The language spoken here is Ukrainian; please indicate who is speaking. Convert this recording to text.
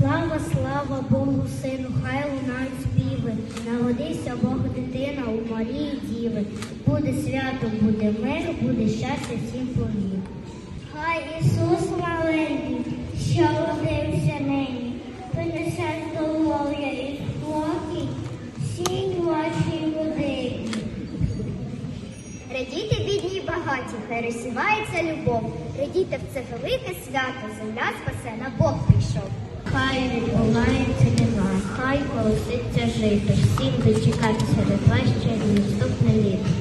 Speaker 1: Слава, слава Богу, сину, хай лунають співи. народися Бог, дитина у Марії Діви. Буде свято, буде мир, буде щастя всім порів. Хай Ісус маленький, що родився нині, принесе здоров'я і спокій всій вашій родині. Радіти бідні і багаті, хай розсівається любов. Радіти в це велике свято, земля спасена, Бог прийшов. Хай відбувається нема, хай колоситься жито, всім дочекатися до ще наступне літо.